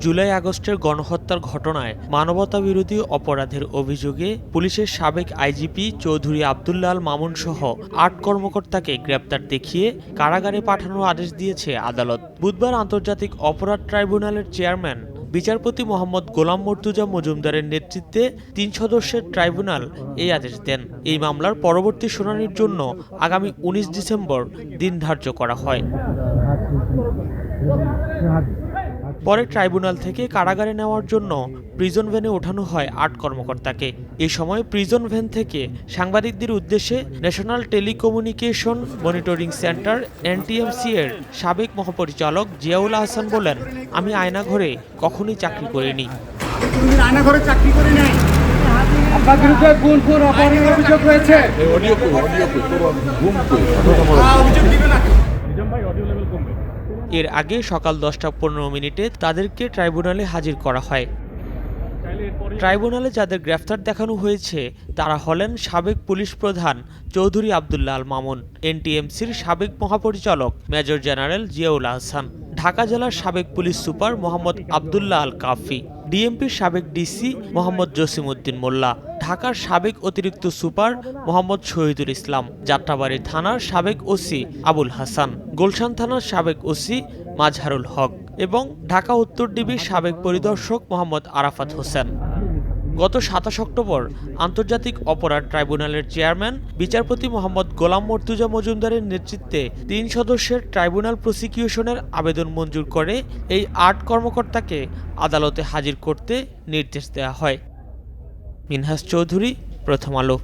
জুলাই আগস্টের গণহত্যার ঘটনায় মানবতা বিরোধী অপরাধের অভিযোগে পুলিশের সাবেক আইজিপি চৌধুরী আবদুল্লাহ আল মামুন সহ আট কর্মকর্তাকে গ্রেপ্তার দেখিয়ে কারাগারে পাঠানোর আদেশ দিয়েছে আদালত। বুধবার আন্তর্জাতিক অপরাধ ট্রাইব্যুনালের চেয়ারম্যান বিচারপতি মোহাম্মদ গোলাম মর্তুজা মজুমদারের নেতৃত্বে তিন সদস্যের ট্রাইব্যুনাল এই আদেশ দেন। এই মামলার পরবর্তী শুনানির জন্য আগামী উনিশ ডিসেম্বর দিন ধার্য করা হয়। পরে ট্রাইব্যুনাল থেকে কারাগারে নেওয়ার জন্য প্রিজন ভ্যানে ওঠানো হয় আট কর্মকর্তাকে। এই সময় প্রিজন ভ্যান থেকে সাংবাদিকদের উদ্দেশ্যে national telecommunication monitoring centre NTMC এর সাবেক মহাপরিচালক জিয়াউল আহসান বলেন আমি আয়নাঘরে কখনোই চাকরি করিনি। কোনদিন চাকরি করে নাই? আপনার বিরুদ্ধে খুন খুন অপহরণের অভিযোগ হয়েছে? অডিও অডিও এর আগে সকাল দশটা পনেরো মিনিটে তাদেরকে ট্রাইব্যুনালে হাজির করা হয়। ট্রাইব্যুনালে যাদের গ্রেফতার দেখানো হয়েছে, তারা হলেন সাবেক পুলিশ প্রধান চৌধুরী আবদুল্লাহ আল মামুন, এনটিএমসির সাবেক মহাপরিচালক মেজর জেনারেল জিয়াউল আহসান, ঢাকা জেলার সাবেক পুলিশ সুপার মোহাম্মদ আবদুল্লাহ আল কাফি ডিএমপির সাবেক ডিসি মোহাম্মদ জসিমউদ্দিন মোল্লা, ঢাকার সাবেক অতিরিক্ত সুপার মোহাম্মদ শহীদুল ইসলাম, যাত্রাবাড়ি থানার সাবেক ওসি আবুল হাসান, গুলশান থানার সাবেক ওসি মাজহারুল হক এবং ঢাকা উত্তর ডিবির সাবেক পরিদর্শক মোহাম্মদ আরাফাত হোসেন। গত সাতাশ অক্টোবর আন্তর্জাতিক অপরাধ ট্রাইব্যুনালের চেয়ারম্যান, বিচারপতি মোহাম্মদ গোলাম মর্তুজা মজুমদারের নেতৃত্বে তিন সদস্যের ট্রাইব্যুনাল প্রসিকিউশনের আবেদন মঞ্জুর করে এই আট কর্মকর্তাকে আদালতে হাজির করতে নির্দেশ দেওয়া হয়। মিনহাস চৌধুরী, প্রথম আলো।